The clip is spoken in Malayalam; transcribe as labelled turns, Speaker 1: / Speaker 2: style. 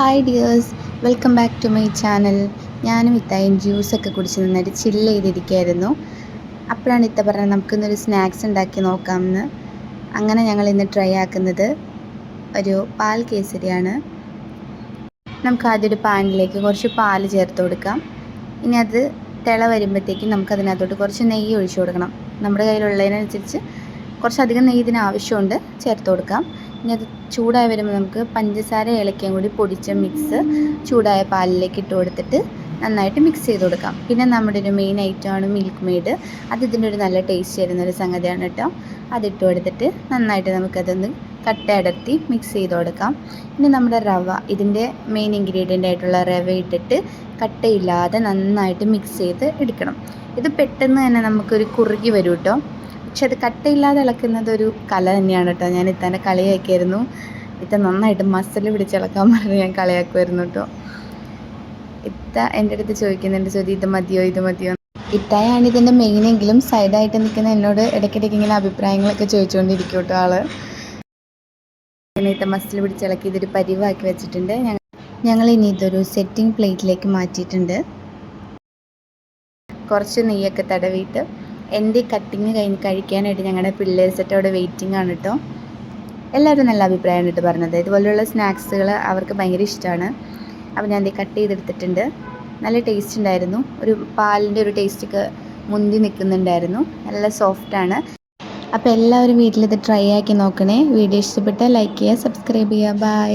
Speaker 1: Hi dears welcome back to my channel ഞാനും ഇത്തായും ജ്യൂസൊക്കെ കുടിച്ച് നന്നായിട്ട് ചില്ല് ചെയ്തിരിക്കുകയായിരുന്നു. അപ്പോഴാണ് ഇത്ത പറഞ്ഞത് നമുക്കിന്നൊരു സ്നാക്സ് ഉണ്ടാക്കി നോക്കാമെന്ന്. അങ്ങനെ ഞങ്ങൾ ഇന്ന് ട്രൈ ആക്കുന്നത് ഒരു പാൽ കേസരിയാണ്. നമുക്ക് ആദ്യം ഒരു പാനിലേക്ക് കുറച്ച് പാൽ ചേർത്ത് കൊടുക്കാം. ഇനി അത് തിള വരുമ്പോഴത്തേക്കും നമുക്ക് അതിനകത്തോട്ട് കുറച്ച് നെയ്യ് ഒഴിച്ചു കൊടുക്കണം. നമ്മുടെ കയ്യിലുള്ളതിനനുസരിച്ച് കുറച്ചധികം നെയ്യ് ഇതിന് ആവശ്യമുണ്ട്. ചേർത്ത് കൊടുക്കാം. ഇനി അത് ചൂടായി വരുമ്പോൾ നമുക്ക് പഞ്ചസാര ഏലക്കയും കൂടി പൊടിച്ച മിക്സ് ചൂടായ പാലിലേക്ക് ഇട്ട് കൊടുത്തിട്ട് നന്നായിട്ട് മിക്സ് ചെയ്ത് കൊടുക്കാം. പിന്നെ നമ്മുടെ ഒരു മെയിൻ ഐറ്റമാണ് മിൽക്ക് മെയ്ഡ് അത് ഇതിന്റെ ഒരു നല്ല ടേസ്റ്റ് തരുന്ന ഒരു സംഗതിയാണ് കേട്ടോ. അതിട്ട് കൊടുത്തിട്ട് നന്നായിട്ട് നമുക്കതൊന്ന് കട്ട അടർത്തി മിക്സ് ചെയ്ത് കൊടുക്കാം. ഇനി നമ്മുടെ റവ ഇതിന്റെ മെയിൻ ഇൻഗ്രീഡിയന്റ് ആയിട്ടുള്ള റവ ഇട്ടിട്ട് കട്ടയില്ലാതെ നന്നായിട്ട് മിക്സ് ചെയ്ത് എടുക്കണം. ഇത് പെട്ടെന്ന് തന്നെ നമുക്കൊരു കുറുകി വരും കേട്ടോ. പക്ഷെ അത് കട്ടയില്ലാതെ ഇളക്കുന്നത് ഒരു കല തന്നെയാണ് കേട്ടോ. ഞാൻ ഇത്തന്നെ കളിയാക്കിയായിരുന്നു. ഇത്ത നന്നായിട്ട് മസിൽ പിടിച്ച് ഇളക്കാൻ പറഞ്ഞ് ഞാൻ കളിയാക്കുമായിരുന്നു കേട്ടോ. ഇത്ത എന്റെ അടുത്ത് ചോദിക്കുന്നുണ്ട് ചോദ്യം ഇത് മതിയോ? ഇത് മതിയോ? ഇത്തായാണ് ഇതിന്റെ മെയിനെങ്കിലും സൈഡായിട്ട് നിൽക്കുന്ന എന്നോട് ഇടയ്ക്കിടയ്ക്ക് ഇങ്ങനെ അഭിപ്രായങ്ങളൊക്കെ ചോദിച്ചുകൊണ്ടിരിക്കും കേട്ടോ ആൾ. ഇത്ത മസിൽ പിടിച്ച് ഇളക്കി ഇതൊരു പരിവാക്കി വെച്ചിട്ടുണ്ട്. ഞങ്ങൾ ഇനി ഇതൊരു സെറ്റിംഗ് പ്ലേറ്റിലേക്ക് മാറ്റിയിട്ടുണ്ട്. കുറച്ച് നെയ്യൊക്കെ തടവിയിട്ട് എന്റെ കട്ടിങ് കഴിഞ്ഞ് കഴിക്കാനായിട്ട് ഞങ്ങളുടെ പിള്ളേഴ്സൊക്കെ അവിടെ വെയിറ്റിംഗ് ആണ് കേട്ടോ എല്ലാവരും നല്ല അഭിപ്രായമാണ് കേട്ടോ പറഞ്ഞത്. ഇതുപോലെയുള്ള സ്നാക്സുകൾ അവർക്ക് ഭയങ്കര ഇഷ്ടമാണ് അപ്പോൾ ഞാൻ ഇത് കട്ട് ചെയ്തെടുത്തിട്ടുണ്ട്. നല്ല ടേസ്റ്റ് ഉണ്ടായിരുന്നു ഒരു പാലിന്റെ ഒരു ടേസ്റ്റൊക്കെ മുന്തി നിൽക്കുന്നുണ്ടായിരുന്നു നല്ല സോഫ്റ്റാണ് അപ്പോൾ എല്ലാവരും വീട്ടിലിത് ട്രൈ ആക്കി നോക്കണേ. വീഡിയോ ഇഷ്ടപ്പെട്ടാൽ ലൈക്ക് ചെയ്യുക സബ്സ്ക്രൈബ് ചെയ്യുക. ബൈ